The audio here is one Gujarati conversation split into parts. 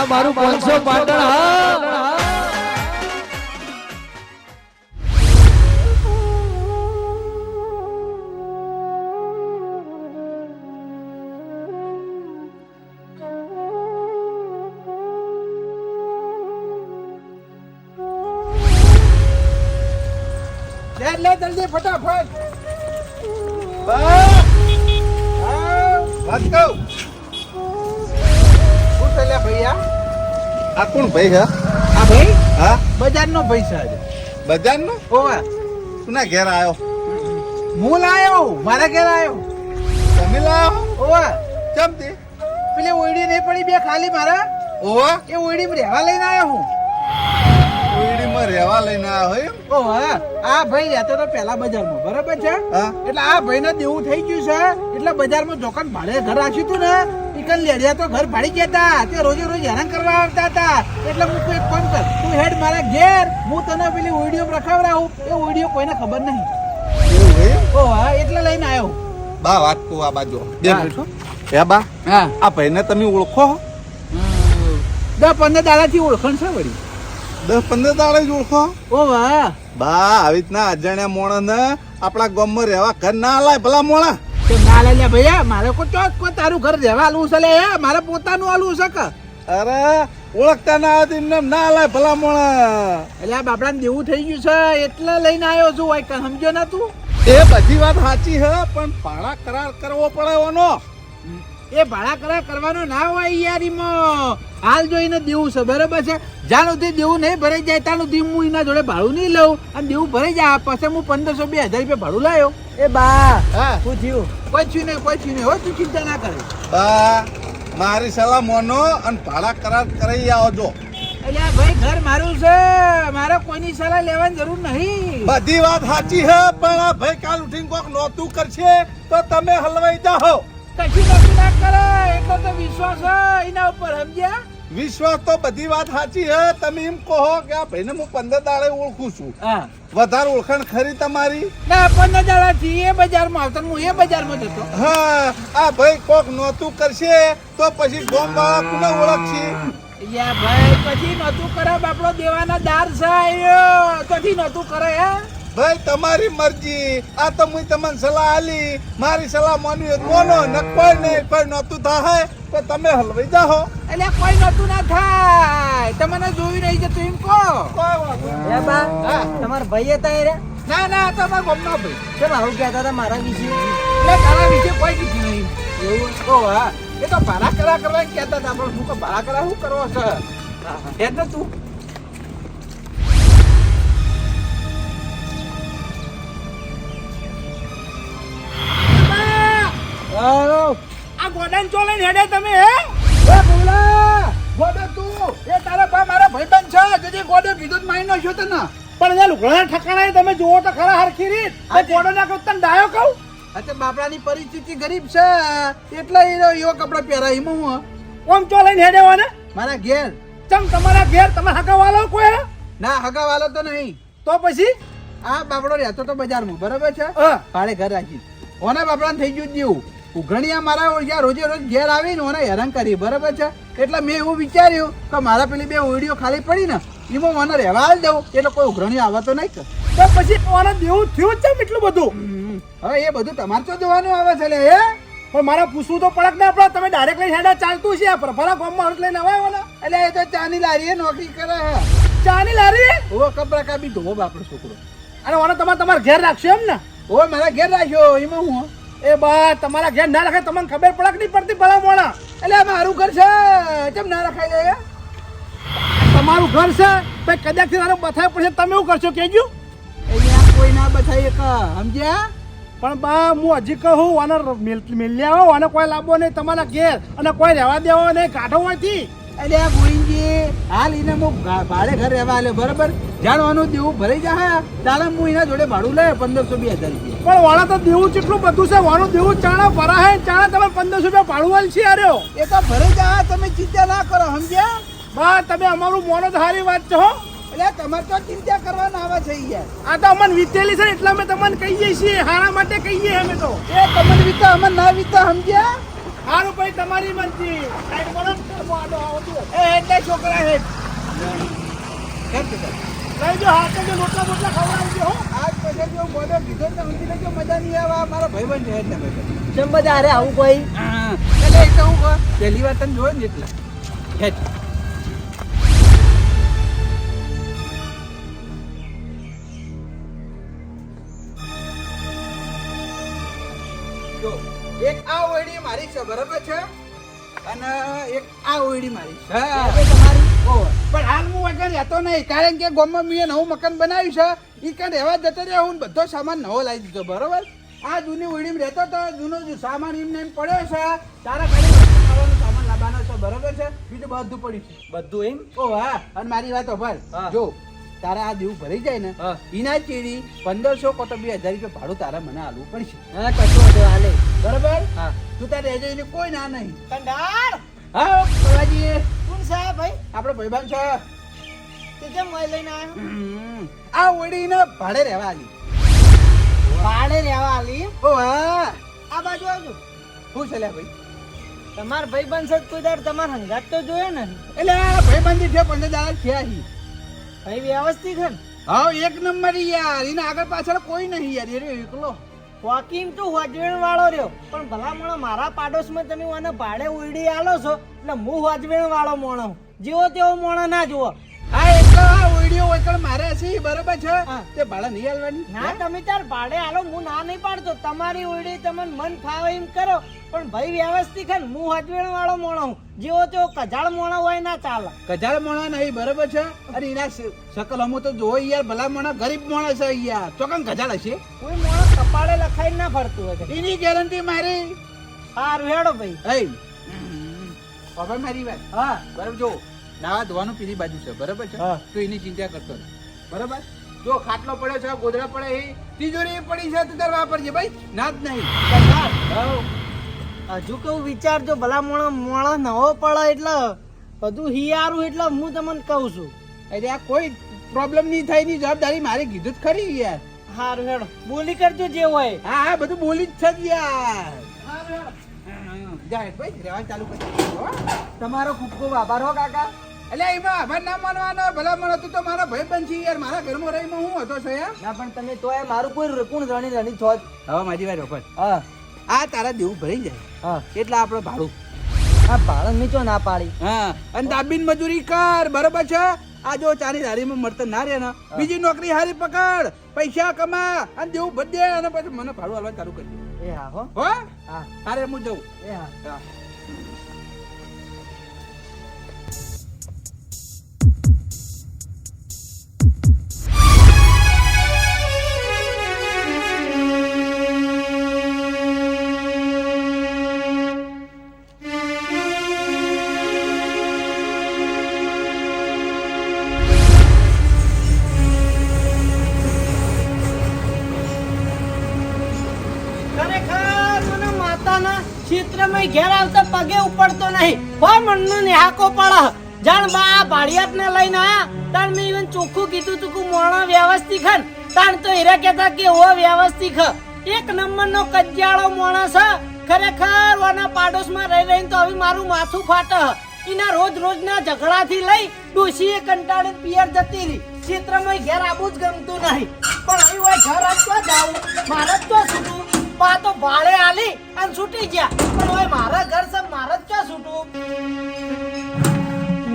આ મારું પાંચસો પાટણ હા. લે જલ્દી ફટાફટ. બસ. કહું છે આ કોણ ભાઈ હા આ ભાઈ? હા? બજારનો પૈસા છે બજારનો? ઓવે. કોના ઘેર આવ્યો હું લાયો? મારા ઘેર આવ્યો તમે લાયો? ઓવા. કેમ તે? પેલી ઓયડી નહીં પડી બે ખાલી મારા? ઓવા. એ ઓયડી રહેવા લઈને આવ્યો હું. કોઈડીમાં રહેવા લઈને આવ્યો એમ? હા આ ભાઈ રહેતો તો પહેલા બજારમાં. બરાબર છે? એટલે આ ભાઈને દેવું થઈ ગયું છે. એટલે બજારમાં દુકાન ભાડે ઘર રાખ્યું હતું ને. ઈકન લેડિયા તો ઘર ભાડી ગયા હતા તે રોજે રોજ હેરાન કરવા આવતા હતા. એટલે હું કોઈ ફોન કર તું હેડ મારા ઘેર. હું તને પેલી ઓડિયો રખાવડાવું. એ ઓડિયો કોઈને ખબર નહીં. ઓ હા એટલે લઈને આવ્યો બા વાત કો આ બાજુ. બે. મિનિટ. હે બા હા. આ ભાઈને તમે ઓળખો દસ પંદર દાડાથી ઓળખણ છે વળી. દસ પંદર દાડા જ ઓળખો? ઓ વાહ બા આવી રીતના અજાણ્યા મોણા ને આપણા ગામમાં રહેવા ઘર ના લાય ભલા મોણા. તે ના લે લે ભૈયા મારે કોઈ ચોક તારું ઘર રહેવા આલું છે લે મારે પોતાનું આલું છે કે? અરે ઓળખતા ના આવે એમને એમ ના લાય ભલા મોણા એટલે આ બાપડાને દેવું થઈ ગયું છે એટલે લઈને આવ્યો છું હોય કે સમજો ના તું? એ બધી વાત સાચી હે પણ ભાડા કરાર કરવો પડે એનો એ ભાડા કરાર કરવાનો ના હોય યારીમાં હાલ જોઈને દેવું છે બરાબર છે? જ્યાં સુધી દેવું નહીં ભરાઈ જાય ત્યાં સુધી હું એના જોડે ભાડું નહીં લઉં. અને દેવું ભરાઈ જાય પછી હું પંદરસો બે હજાર રૂપિયા ભાડું લાવ્યો એ બા હા. શું થયું? પછી નહીં પછી નહીં. હો તું ચિંતા ના કરે. બા મારી સલાહ મોનો અને ભાડા કરાર કરી આવજો. એટલે આ ભાઈ ઘર મારું છે. મારે કોઈની સલાહ લેવાની જરૂર નહીં. બધી વાત સાચી હે પણ આ ભાઈ કાલ ઉઠીને કોક નોતું કરશે તો તમે હલવાઈ જાઓ કશું કશું ના કરે એટલો તો વિશ્વાસ છે એના ઉપર સમજ્યા? વિશ્વાસ તો બધી વાત સાચી હે. તમે એમ કહો કે આ ભાઈને હું પંદર દાડે ઓળખું છું. હા. વધારે ઓળખાણ ખરી તમારી? ના પંદર દાડાથી એ બજારમાં આવતા હું એ બજારમાં જતો. હા આ ભાઈ કોક નોતું કરશે તો પછી ગોમ વાળા કોને ઓળખશે? યા ભાઈ પછી નોતું કરે બાપડો દેવાના દાર છે પછી નતું કરે હે? ભાઈ તમારી મરજી. આ તો હું તમને સલાહ આલી મારી સલાહ માનવી તો મોનો ન કોઈ નહીં કોઈ નહોતું થાય. તો તમે હલવાઈ જાઓ એટલે કોઈ નતું ના થાય. તમને જોઈ રહી છે જતું એમ કહો. એ બા હા. તમારા ભાઈ હતા એ રે ના ના તો અમારા ગામનો ભાઈ. કેમ આવું કહેતા હતા મારા વિશે? એટલે તારા વિશે કોઈ કીધું નહીં. એવું કહો હા. એ તો ભાડા કરા કરવા કહેતા હતા. પણ હું તો ભાડા કરા શું કરવો છે એટલે તું આ ગોડાન ચોલે હેડે તમે હે? એ બોલા ગોડો તું એ તારા બા મારા ભાઈબંધ છે જેથી ગોડો કીધું માઈ નો છો તને. પણ એ લુગડા ઠકાણા તમે જુઓ તો ખરા હરખી રીત આ કોડો ના કહું તને ડાયો કહું? અત્યારે બાપડાની પરિસ્થિતિ ગરીબ છે. એટલે એવો કપડા પહેરાય એમાં હું ઓમ ચો લઈને હેડે ને. મારા ઘેર. ચમ તમારા ઘેર તમે હકાવાલો કોઈ? ના હગાવાલો તો નહીં. તો પછી? આ બાપડો રહેતો તો બજારમાં બરાબર છે. ભાડે ઘર રાખી. ઓના બાપડાને થઈ ગયું જ જેવું. ઉઘણિયા મારા ઓળખ્યા રોજે રોજ ઘેર આવીને મને હેરાન કરી. બરાબર છે? એટલે મેં એવું વિચાર્યું કે મારા પેલી બે ઓળીઓ ખાલી પડી ને એમાં મને રહેવા જ દઉં. એટલે કોઈ ઉઘરણી આવે તો નહીં તો પછી મને દેવું થયું જ છે એટલું બધું? હવે એ બધું તમારે તો જોવાનું આવે છે લે હે? પણ મારે પૂછવું તો પડક ના પડે? તમે ડાયરેક્ટ લઈને હેડા ચાલતું છે પણ ફરા ગામમાં હરખ લઈને અવાય ને એટલે એ તો ચાની લારીએ નોકરી કરે. હે ચાની લારી ઓ કપરા કાબી ધોવો બાપડો છોકરો. અને ઓને તમારે તમારા ઘેર રાખશો એમ ને? ઓ મારા ઘેર રાખ્યો એમાં હું? એ બા તમારા ઘેર ના રખાય તમને ખબર પડક નહીં પડતી ભલા મોણા એટલે મારું ઘર છે. કેમ ના રખાઈ જાય તમારું ઘર છે? તો કદાચ તારે બથાય પડશે. તમે એવું કરશો કેજો અહીંયા કોઈ ના બથાય એક સમજ્યા? પણ બા હું હજી કહું આને મેલ્યા હો આને કોઈ લાવવો નહીં. તમારા ઘેર અને કોઈ રહેવા દેવો નહીં. કાઢો હોયથી એટલે આ ગોવિંદજી હાલ એને હું ભાડે ઘર રહેવા આલ્યો બરાબર? જાણવાનું દેવું ભરાઈ જાય તારે હું એના જોડે ભાડું લે પંદરસો બે હજાર રૂપિયા. પણ વાળા તો દેવું કેટલું બધું છે? વાળું દેવું ચાણા ભરા હે ચાણા તમે પંદરસો રૂપિયા ભાડું વાલ છે અરે એ તો ભરાઈ જાય તમે ચિંતા ના કરો સમજ્યા? બા તમે અમારું મોનો સારી વાત છો એટલે તમારે તો ચિંતા કરવાના આવે છે યાર આ તો અમને વીતેલી છે એટલે અમે તમને કહીએ છીએ હારા માટે કહીએ અમે તો. એ તમને વીતા અમે ના વીતા સમજ્યા? સારું ભાઈ તમારી મરજી. સાઈડ બોલો ને, આડો આવું એ એટલે છોકરા હે. લઈ જો હાથે જે રોટલા બોટલા ખવડાવજો, હો. આજ પછી જો બોલો કીધો ને સમજી લેજો મજા નહીં આવે આ મારો ભાઈબંધ છે એટલે બધા અરે આવું કોઈ? એટલે એક તો હું કહું, પહેલી વાર તને જોયો ને એટલે મારી છે બરાબર છે? અને એક આ ઓયડી મારી છે. તમારી. પણ હાલ હું વગર રહેતો નહીં કારણ કે ગામમાં મેં નવું મકાન બનાવ્યું છે. એ કાંઈ રહેવા જતો રહ્યો હું બધો સામાન નવો લાવી દીધો બરોબર? આ જૂની ઓયડીમાં રહેતો હતો જૂનો જે સામાન એમને એમ પડ્યો છે તારા ખાલી ખાવાનો સામાન લાવવાનો છે બરોબર છે? બીજું બધું પડ્યું છે. બધું એમ? ઓ હા. અને મારી વાત હા. જો તારા આ દેવું ભરી જાય ને. એના ચીડી પંદરસો કો તો બે હજાર રૂપિયા ભાડું તારા મને આલવું પડશે. હા કશું હાલે. બરોબર? હા. તું તારે રહેજો એને કોઈ ના નહીં. કંડાર હા બાબાજી કોણ સાહેબ ભાઈ? આપણો ભાઈબંધ છો. તે જેમ મોય લઈને આવ્યો. આ ઓડીને ભાડે રહેવા આલી. ભાડે રહેવા આલી? ઓ હા. આ બાજુ આવજો. હું છે લ્યા ભાઈ? તમાર ભાઈ છે કોઈ દાડ તમાર હંગાત તો જોયો ને. એટલે આ ભાઈબંધી છે પંદર દાડા થયા હી ભાઈ વ્યવસ્થિત છે હા એક નંબર યાર. એના આગળ પાછળ કોઈ નહીં યાર. એ એકલો. વોકિંગ તો હોજવેણ વાળો રહ્યો. પણ ભલામણો મારા પાડોશમાં તમે મને ભાડે ઉડી આલો છો એટલે હું હોજવેણ વાળો મોણો જેવો તેવો મોણો ના જુઓ. આ એક તો આ ઓયડીઓ વચળ મારે છે બરોબર છે? તે ભાડા નહીં આલવાની? ના તમે તાર ભાડે આલો હું ના નહીં પાડતો. તમારી ઉડી તમને મન ફાવે એમ કરો. પણ ભાઈ વ્યવસ્થિત છે ને હું હોજવેણ વાળો મોણો હું જેવો તેવો કજાળ મોણો હોય ના ચાલે. કજાળ મોણા નહીં બરોબર છે? અને એના શકલ અમો તો જોવો યાર ભલા મોણા ગરીબ મોણા છે યાર ચોકન કજાળ હશે? કોઈ કપાળે લખાઈ ના ફરતું હોય એની ગેરંટી મારી. સારું હેડો ભાઈ. હવે મારી વાત. હા. બરાબર જો નાવા ધોવાનું પીલી બાજુ છે બરાબર છે. તો એની ચિંતા કરતો. બરાબર? જો ખાટલો પડ્યો છે ગોદડા પડે એ તિજોરી પડી છે તો તાર વાપરજે ભાઈ. ના જ નહીં. હજુ કેવું વિચારજો ભલા મોણો મોણો નવો પડે એટલે બધું હિયારું એટલે હું તમને કહું છું. અરે આ કોઈ પ્રોબ્લેમ નહીં થાયની જવાબદારી મારે કીધું જ ખરી યાર. સારું હેડો. બોલી કરજો જે હોય. હા હા બધું બોલી જ છે જ યાર. સારું હેડો. હા, જા હેઠ ભાઈ રહેવાનું ચાલુ કરી હો. તમારો ખૂબ ખૂબ આભાર હો કાકા. એટલે એમાં આભાર ના માનવાનો ભલા મને તું તો મારા ભાઈ બન યાર. મારા ઘરમાં રહીમાં હું હતો છો યાર. ના પણ તમે તોય મારું કોઈ કોણ રણી રણી છો જ. હવે મારી વાત રોકડ. હા. આ તારા દેવું ભરી જાય. હા. એટલે આપણે ભાડું? આ ભાડું નીચો ના પાડી. હા અને દાબીન મજૂરી કર બરોબર છે? આ જો ચાની હારીમાં મળતા ના રે ને. બીજી નોકરી હારી પકડ પૈસા કમા અને દેવું બધે અને પછી મને ભાડું હાલવા ચાલુ કરી દે. એ હા હો. હો? હા. તારે હું જઉં એ હા. પગે ઉપડતો નહીં. કોઈ મનનો નેહાકો પડ જાણ બા ભાડિયાત ને લઈને આયા તાણ મેં ઈવન ચોખ્ખું કીધું તું કે મોણો વ્યવસ્થિત ખન તાણ તો હીરા કહેતા કે ઓ વ્યવસ્થિત ખ એક નંબરનો કજ્જાળો માણસ હ ખરેખર ઓના પાડોશમાં રહી રહીને તો હવે મારું માથું ફાટે હ. એના રોજ રોજના ઝઘડાથી લઈ ડોશીએ કંટાળે પિયર જતી રહી. ક્ષેત્રમાં ઘેર આવું જ ગમતું નહીં. પણ હવે ઘર આપવા જાઉં, મારે જ તો પા તો ભાડે આલી અને છૂટી ગયા. પણ ઓય મારા ઘર સબ મારે જ ક્યાં છૂટું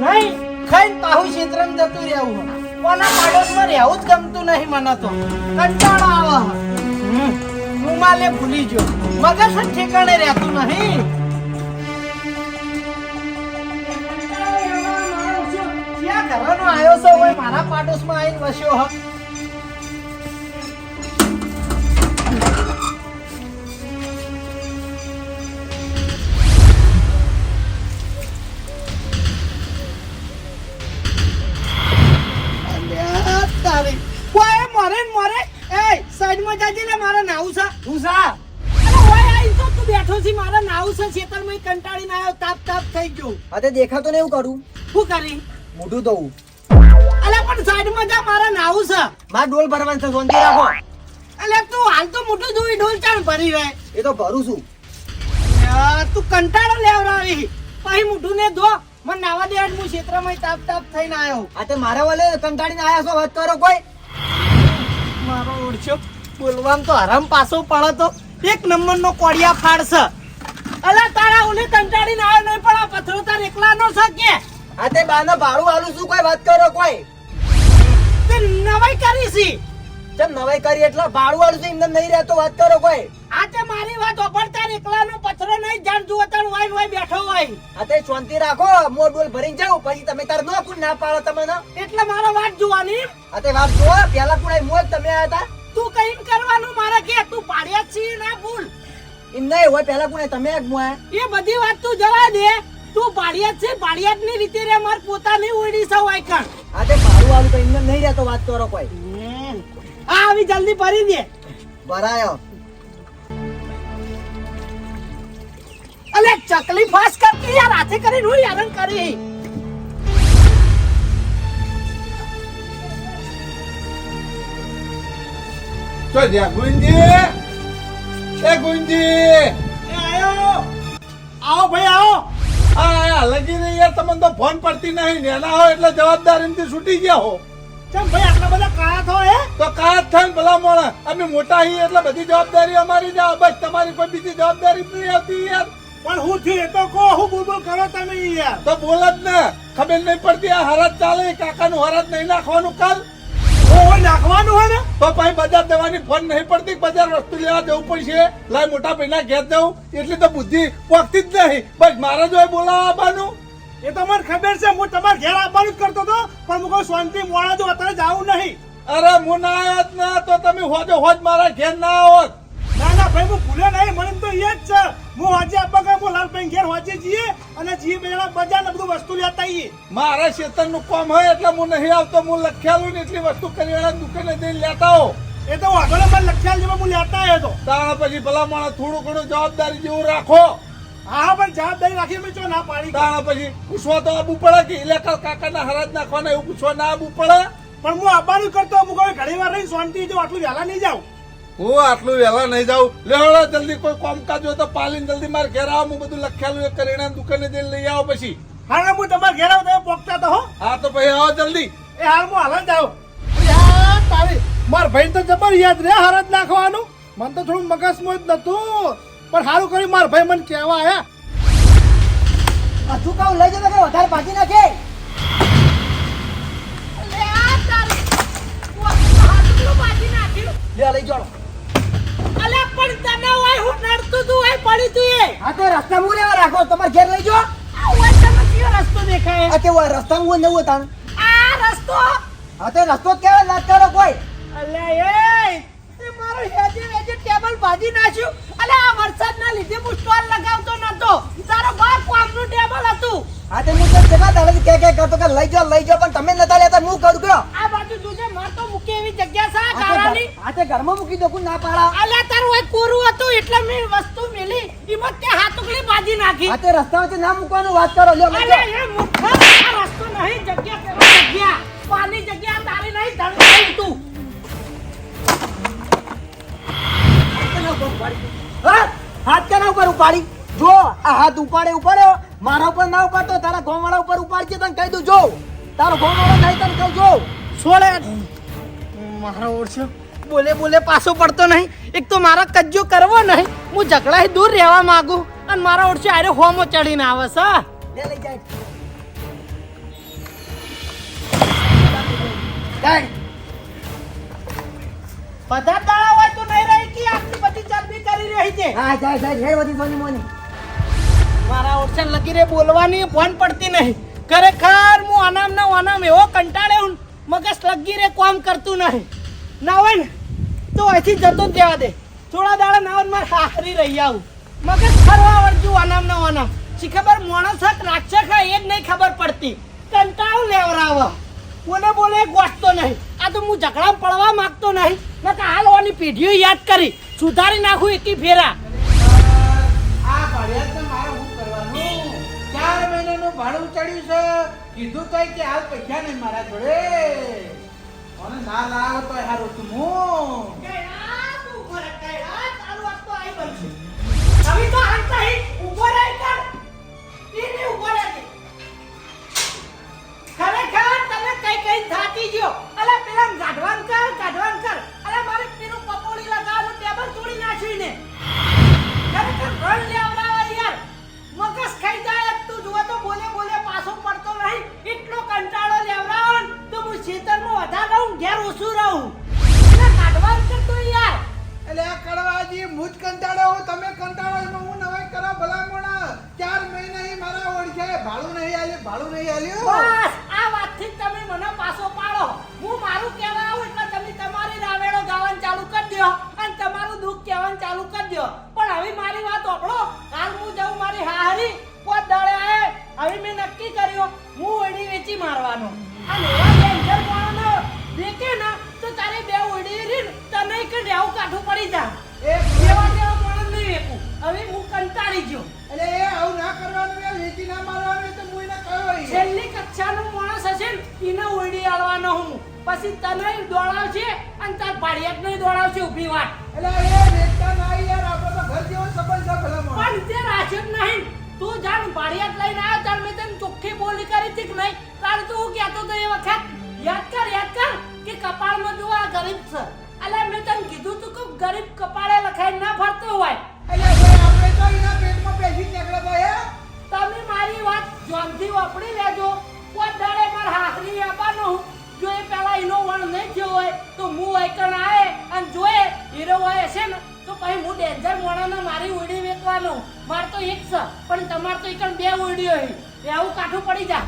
નહીં, ખાઈને પાહુ ક્ષેત્રમાં જતું રહેવું. કોના પાડોશમાં રહેવું જ ગમતું નહીં મને તો. કંટાળો આવે. હું ભૂલી ગયો. મગજ જ ઠેકાણે રહેતું નહીં. કરવાનો આવ્યો છો? હોય મારા પાડોશમાં આવીને વસ્યો હ. નાવું છે હું સા અરે ઓય આઈ તો તું બેઠો છે મારે નાવું છે ખેતરમાં કંટાળીને આવ્યો તાપ તાપ થઈ ગયો. આ દેખાતો ને એવું કરું? શું કરી? મોઢું ધોવું. અલે પણ સાઈડમાં જા મારે નાવું છે. મારે ડોલ ભરવાનું છે સોનથી રાખો. અલે તું હાલ તો મોટું જોઈ ઢોલ ચાણ ભરી રહે. એ તો ભરું છું. તું કંટાળો લેવડાવી. પછી મોઢું ને ધો. મને નાવા દે હું ક્ષેત્રમાં તાપ તાપ થઈને આવ્યો. આ તે મારા વાલે કંટાળીને આયા છો વાત કરો કોઈ. મારો ઓળખ્યો. બોલવામાં તો હરામ પાછો પડે તો એક નંબર નો કોડિયા ફાડશે અલા તારા ઓલે કંટાળીને આવ્યો નહીં પણ આ પથરો તાર એકલાનો છે કે? આ તે બાના ભાડું આલું શું કોઈ વાત કરો કોઈ. તે નવાઈ કરી છી. જેમ નવાઈ કરી? એટલે ભાડું આલું છે એમને નહીં રહેતો વાત કરો કોઈ. આ તે મારી વાત ઓપર તાર એકલાનો પથરો નહીં જાણ જુઓ તાર વાઈ વાઈ બેઠો હોય. આ તે શાંતિ રાખો મોર બોલ ભરીને જાવ પછી તમે તાર નો કુન ના પાડો તમને. એટલે મારો વાત જોવાની. આ તે વાત જો પેલા કુડાઈ મોજ તમે આયા હતા તું કઈ પાડ્યા જ છી ના ભૂલ. એમ હોય પહેલા કોને તમે જ મોયા એ બધી વાત તું જવા દે. તું પાડિયાત છે પાડિયાતની રીતે રે માર પોતાની ઓડી સૌ આઈકણ આ તે ભાડું આલું તો એમને નહીં રહેતો વાત કરો કોઈ. આ આવી જલ્દી ભરી દે. ભરાયો. અલે ચકલી ફાસ કરતી યાર હાથે કરી હું યારણ કરી. ચો જ્યાં ગુંજી એ ગુંજી! એ આયો? આવો ભાઈ આવો. આ લગી રહી યાર તમને તો ફોન પડતી નહીં. નેના હો એટલે જવાબદારીથી છૂટી ગયા હો. ચમ ભાઈ આટલા બધા કાયા થો હે? તો કાયા થાય ને ભલા મોણા. અમે મોટા હી એટલે બધી જવાબદારી અમારી જ. બસ તમારી કોઈ બીજી જવાબદારી નહીં આવતી યાર. પણ હું થયું એ તો કહો હું બોલ બોલ કરો તમે યાર. તો બોલ જ ને. ખબર નહીં પડતી આ હરત ચાલે કાકાનું હરત નહીં નાખવાનું કાલ ઓહો નાખવાનું હોય ને? તો પછી બજાર જવાની ફોન નહીં પડતી બજાર વસ્તુ લેવા જવું પડશે. લાય મોટા ભાઈના ઘેર જવું એટલી તો બુદ્ધિ પોકતી જ નહીં. બસ મારે જો બોલાવા આવવાનું. એ તો મને ખબર છે હું તમારા ઘેર આવવાનું જ કરતો હતો પણ હું કહું શાંતિ મોડા જો અત્યારે જાવું નહીં. અરે હું ના આવ્યો જ ના તો તમે હોજો હોજ મારા ઘેર ના આવત. ના ના ભાઈ હું ભૂલ્યો નહીં મને તો એ જ છે. હું વાંચે આપવા હું લાલભાઈ ઘેર વાંચે જઈએ અને જીએ બે જણા બજાર ને બધું વસ્તુ લેતા આવીએ મારા શેતરનું કામ હોય એટલે હું નહીં આવતો. હું લખ્યાલું ને એટલી વસ્તુ કરિયાણા દુકાને જઈને લેતા આવો. એ તો વાંધો ને મને લખ્યાલ જેમાં હું લેતા આવ્યો તો. તારા પછી ભલા માણસ થોડું ઘણું જવાબદારી જેવું રાખો. હા પણ જવાબદારી રાખી મેં ચો ના પાડી. તારા પછી પૂછવા તો આબુ પડે કે ઇલેક્ટર કાકાના હરાજ નાખવાના એવું પૂછવા ના આબુ પડે પણ હું આવવાનું કરતો હું કોઈ ઘણી વાર રહી શાંતિ જો આટલું વહેલા નહીં જાઉં. હું આટલું વહેલા નહીં જાઉં. લેવડો જલ્દી કોઈ કામકાજ હોય તો પાલીને જલ્દી મારે ઘેર આવો. હું બધું લખેલું એ કરીને દુકાને જઈને લઈ આવો પછી. હા હું તમારે ઘેર આવું તમે પોકતા તો હો. હા તો પછી આવો જલ્દી. એ હાલ હું હાલ જ આવું. તારી માર ભાઈ તો જબર યાદ રે હાર જ નાખવાનું. મને તો થોડું મગજમાં જ નતું પણ સારું કર્યું માર ભાઈ મને કહેવા આયા. હજુ કહું લઈ જતો કે વધારે ભાગી નાખે. લે આ તારી બાજી નાખ્યું? લે લઈ જાઓ. પણ તને ઓય હું નડતું તું ઓય પડી તું એ. તો રસ્તા હું રેવા રાખો તમાર ઘેર લઈ જો આ હોય તને કયો રસ્તો દેખાય? આ કેવું ઓય રસ્તા મુ નવો તાણ? આ રસ્તો? આ તો રસ્તો કેવો કહેવાય કરો કોઈ. અલે એ તે મારો હેજે હેજે ટેબલ બાજી નાખ્યું. અલે આ વરસાદના લીધે હું સ્ટોલ લગાવતો નતો. તારો બાપ કોમનું ટેબલ હતું. આ તે હું તો જગા દાડે કે કે કરતો કે લઈ જાઓ લઈ જાઓ પણ તમે નતા લેતા હું કરું કયો આ બાજુ તુજે માર તો મૂકે એવી જગ્યા છે આ આ તે તે ઘરમાં મૂકી દો ના પાડા. અલે તારું હોય કોરું હતું એટલે મેં વસ્તુ મેલી. ઈમત તે હાથુકલી બાજી નાખી. તે રસ્તા વચ્ચે ના મૂકવાનું વાત કરો લ્યો અલે એ મૂર્ખા, આ રસ્તો નહીં જગ્યા કેવો જગ્યા? પાની જગ્યા તારી નહીં ધડ તું. હા? હાથ કેના ઉપર ઉપાડી. જો આ હાથ ઉપાડે ઉપાડ્યો. મારા ઉપર ના ઉપાડતો તારા ગોવાળા ઉપર ઉપાડજે તને કહી દઉં જો. તારો ગોવાળો નહીં તને કહું જો. છોડે મારો ઓળખ્યો બોલે બોલે પાછો પડતો નહીં. એક તો મારા કજ્જો કરવો નહીં. હું ઝઘડાથી દૂર રહેવા માંગુ. અને મારા ઓળશે આરે હોમો ચડીને આવે છે. બધા તાળા હોય તો નહીં રહી કે આટલી બધી ચરબી કરી રહી છે? હા જાય જાય હેડ વધી સોની મોની. મારા ઓળખાણ લગી રે બોલવાની ફોન પડતી નહીં. ખરેખર હું અનામ ના અનામ એવો કંટાળે હું મગજ લગી રે કામ કરતું નહીં. ના હોય ને? તો અહીંથી જતો જ દેવા દે. થોડા દાડા નાવન મારે હારી રહી આવું. મગજ ફરવા વળજુ અનામ ન અનામ શી ખબર માણસ હક રાક્ષસ એ જ નહીં ખબર પડતી. કંટાળો લેવરાવ. બોલે બોલે ગોઠતો નહીં. આ તો હું ઝઘડા પડવા માંગતો નહીં. નકર હાલ ઓની પેઢીઓ યાદ કરી. સુધારી નાખું એકી ફેરા. આ ભાડિયાતને મારે હું કરવાનું? ચાર મહિનાનું ભાડું ચડ્યું છે. કીધું તો કે હાલ પૈસા નહીં મારા જોડે. મને ના તું મો કેડા તું ઘરે કેડા તારું વાત તો આઈ બનશે હવે તો હાલતા હી ખરેખર તમે કઈ કઈ થાતી ગયો અલે, પેલા ગાઢવાન કર ગાઢવાન કર. અલે, મારે પીનું પકોડી લગાવવાનું તોડી નાખ્યું ને ખરેખર રણ યાર. મગજ ખાઈ જાય, તું જુઓ તો બોલે બોલે પાછો પડતો નહીં. એટલો કંટાળો લેવડાવો હું ઘેર ઓછું રહું. એટલે કાઢવા કરતો યાર. એટલે આ કડવાજી મુજ કંટાળો હું તમે કંટાળો એમાં હું નવાઈ કરો ભલામણા. ચાર મહિના એ મારા ઓળખે ભાડું નહીં આલ્યું ભાડું નહીં આલ્યું. બસ આ વાતથી તમે મને પાછો પાડો. હું મારું કહેવા આવું એટલે તમે તમારી રાવેડો ગાવાનું ચાલુ કરી દો અને તમારું દુઃખ કહેવાનું ચાલુ કરી દો. પણ હવે મારી વાત ઓપડો કાલ હું જાઉં મારી હારી કોઈ દળે આવે હવે મેં નક્કી કર્યું હું ઓડી વેચી મારવાનો. અને એવા ડેન્જર દેખે ને તો તારે બે ઓડી રીન તને કે રહેવું કાઠું પડી જા. એ જેવા જેવા માણસ નહીં વેચું હવે હું કંટાળી ગયો. એટલે એ આવું ના કરવાનું વેચી ના મારવાનું તો હું એને કહ્યો ઈ. છેલ્લી કક્ષાનો માણસ હશે ને એને ઓરડી આલવાનો હું. પછી તને દોડાવશે અને તાર ભાડિયાતને દોડાવશે ઊભી વાત. એટલે એ વેચતા નહીં યાર આપણે તો ઘર જેવો સંબંધ છે ભલા. પણ તે નહીં. તું જાણ ભાડિયાત લઈને આવ્યો તાર મેં તને ચોખ્ખી બોલી કરી હતી કે નહીં? તારે તું હું કહેતો તો એ વખત યાદ કર યાદ કર કે કપાળમાં જો આ ગરીબ છે. એટલે મેં તને કીધું તું કે ગરીબ કપાળે લખાઈ ના ફરતો હોય. એટલે ભાઈ આપણે તો એના પેટમાં બેસી નીકળ્યા ભાઈ તમે મારી વાત જોનથી વાપરી લેજો. કોઈ દાડે માર હાથરી આપવાનો હું. જો એ પેલા એનો વણ નહીં થયો હોય તો હું એકણ આવે અને જોએ હીરો હોય હશે ને તો પછી હું ડેન્જર મોણાને મારી ઉડી વેચવાનો. માર તો એક છે પણ તમાર તો એકણ બે ઉડીઓ હોય એવું કાઠું પડી જા.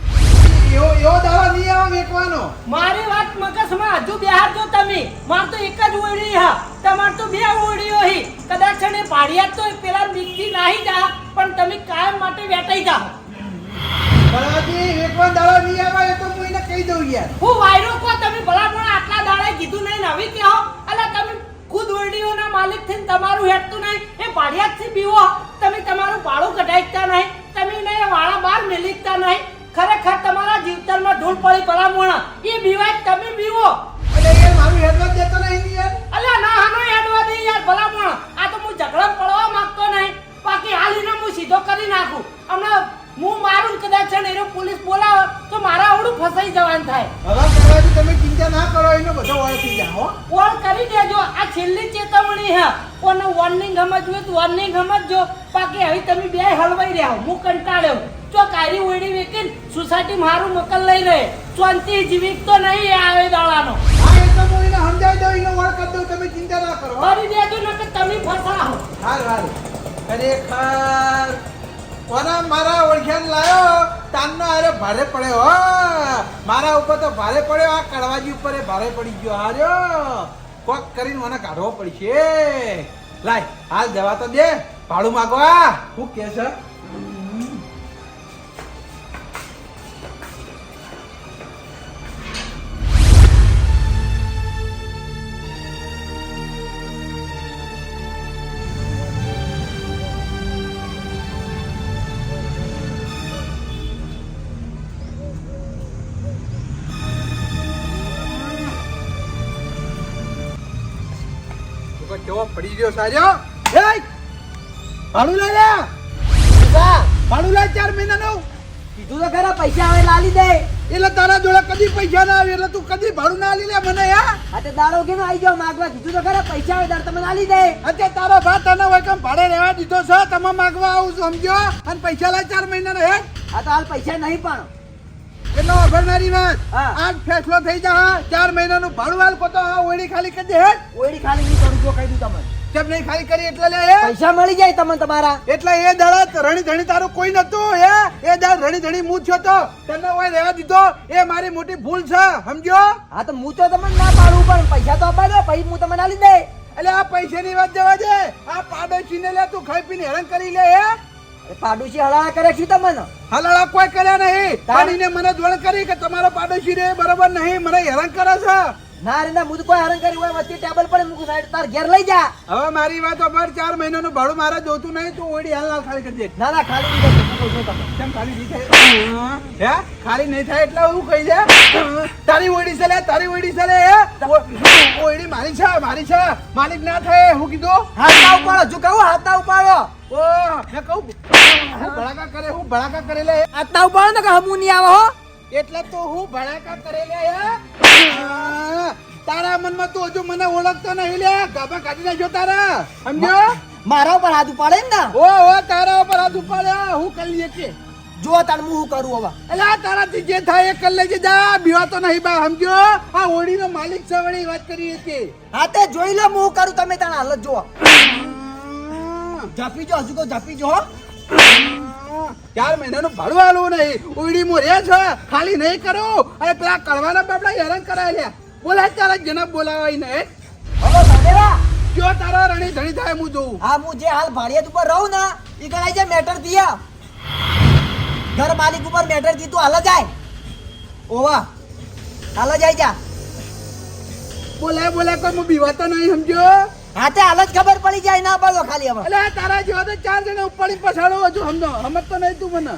એવો એવો દાડો નહીં આવે મેકવાનો મારી વાત મગજમાં હજુ બેહારજો તમે. માર તો એક જ ઓળી હા. તમાર તો બે ઓળીઓ હી. કદાચ છે ને પાડિયા તો પેલા દીકથી નાહી જા પણ તમે કાયમ માટે વેટાઈ જાઓ. ભલાજી વેચવાનો દાડો નહીં આવે એ તો હું એને કહી દઉં યાર. હું વાયરો કો તમે ભલા પણ આટલા દાડા કીધું નહીં નવી કે કહો. અલા તમે ખુદ ઓરડીઓના માલિક થઈને તમારું હેડતું નહીં. એ ભાડિયાતથી બીવો. તમે તમારું ભાડું કઢાઈતા નહીં. તમે એને વાળા બાર મેલીકતા નહીં. ખરેખર તમારા જીવતરમાં ધૂળ પડી ભલામણ એ બીવાય તમે બીવો. એટલે યાર મારું હેડવા દેતો નહીં યાર. અલા ના હાનો હેડવા દે યાર ભલામણ. આ તો હું ઝઘડા પડવા માંગતો નહીં. બાકી હાલીને હું સીધો કરી નાખું. હમણાં હું મારું કદાચ છે ને પોલીસ બોલાવે તો મારા આવડું ફસાઈ જવાનું થાય. હવે કરવાથી તમે ચિંતા ના કરો એનો બધો ઓળખી જાઓ ઓળ કરી દેજો. આ છેલ્લી ચેતવણી હે. કોને વોર્નિંગ સમજવું તો વોર્નિંગ સમજજો. બાકી હવે તમે બે હલવાઈ રહ્યા હું કંટાળ્યો. જો કારી ઓડી વેકીને સોસાયટી મારું મકલ લઈ રહે ચોંતી જીવિત તો નહીં આવે દાડાનો. હા એ તો હું એને સમજાવી દઉં એને ઓળખ દઉં તમે ચિંતા ના કરો હો. કરી દેજો ને કે તમે ફસાવો. હાલ હાલ ખરેખર કોના મારા ઓળખ્યાને લાયો? તાનનો અરે ભારે પડ્યો હો. મારા ઉપર તો ભારે પડ્યો આ કડવાજી ઉપર એ ભારે પડી ગયો હાર્યો. કોક કરીને મને કાઢવો પડશે. લાય હાલ જવા તો દે. ભાડું માગવા શું કે છે? કેવો પડી રહ્યો સાજો એ ભાડું લઈ લે. ભાડું લઈ ચાર મહિનાનું. કીધું તો ખરા પૈસા હવે લાલી દે. એટલે તારા જોડે કદી પૈસા ના આવે એટલે તું કદી ભાડું ના લે મને યા અતે દારો કેમ આવી જાવ માગવા? કીધું તો ખરા પૈસા આવે તાર તમે લાલી દે. અત્યારે તારો ભાત તને હોય કેમ ભાડે રહેવા દીધો છે તમે માગવા આવું સમજો? અને પૈસા લાય ચાર મહિનાનો હે? આ તો હાલ પૈસા નહીં પણ. એટલો અભરનારી વાત. આજ ફેસલો થઈ જા ચાર મહિનાનું ભાડું હાલ કોતો હા ઓયડી ખાલી કરી દે હે? ઓયડી ખાલી નહીં કરું જો કહી દઉં તમને. કેમ નહીં ખાલી કરી એટલે લે પૈસા મળી જાય તમને તમારા. એટલે એ દળ રણી ધણી તારું કોઈ નતું હે? એ દળ રણી ધણી હું થયો તો તને ઓય રહેવા દીધો. એ મારી મોટી ભૂલ છે સમજો હા તો હું તો તમને ના પાડું પણ પૈસા તો અપાઈ દો પછી હું તમને આલી દે એટલે આ પૈસાની વાત જવા દે. આ પાડોશીને લે તું ખાઈ પીને હેરાન કરી લે હે? અરે પાડોશી હળા કરે છે તમને? હલાળા કોઈ કર્યા નહીં. તાર- મને દોડ કરી કે તમારો પાડોશી રે બરોબર નહીં. મને હેરાન કરે છે. ના રે ના હું કોઈ હેરાન કરી હોય વચ્ચે ટેબલ પર મૂકું સાઈડ તાર ઘેર લઈ જા. હવે મારી વાત પર ચાર મહિનાનું ભાડું મારે જોતું નહીં તું ઓડી હાલ હાલ ખાલી કરી દે. ના ના ખાલી નહીં કરું, હું કહું છું તમને. કેમ ખાલી નહીં થાય? હે? ખાલી નહીં થાય એટલે હું કહી દે તારી ઓડી છે લે તારી ઓડી છે લે ઓડી મારી છે મારી છે. માલિક ના થાય હું કીધું. હાથ ના ઉપાડો જો કહું હાથ ના ઉપાડો. ઓ મેં કહું ભડાકા કરે હું ભડાકા કરે લે. હાથ ના ઉપાડો ને કે હમું નહીં આવે હો. એટલે તો હું ભણાકા કરેલા તારા મનમાં તું હજુ મને ઓળખતો નહીં લે. ગાભા કાઢી નાખ્યો તારા. સમજો? મારા ઉપર હાથ ઉપાડે ને ઓ ઓ તારા ઉપર હાથ ઉપાડે. હું કરી લઈએ કે? જો તાર હું કરું હવે? એટલે તારાથી જે થાય એ કરી લેજે જા. બીવા તો નહીં બા સમજો? આ ઓડીનો માલિક છે વળી વાત કરી હતી હા તે જોઈ લો હું કરું તમે તારા હાલત જો ઝાપી જો હજુ તો ઝાપી જો. ચાર મહિનાનું ભાડું આલવું નહીં. ઉડીમાં રે છે. ખાલી નહીં કરો. અને પેલા કરવાના બાપડા હેરાન કરાય લે બોલાય તારા જનબ બોલાવાય ને હલો સામેલા જો તારા રણી ધણી થાય હું જોઉં. હા હું જે હાલ ભાડિયાત ઉપર રહું ને એ ગણાય જે મેટર દિયા ઘર માલિક ઉપર મેટર દી તું હાલ જાય. ઓવા. હાલ જાય જા. બોલાય બોલે કોઈ હું બીવાતો નહીં સમજો. હા તે હાલ જ ખબર પડી જાય, ના પાડો ખાલી હવે. એટલે તારા જેવા તો ચાર જણા ઉપાડી પછાડો હજુ, સમજો. સમજ નહીં તું મને.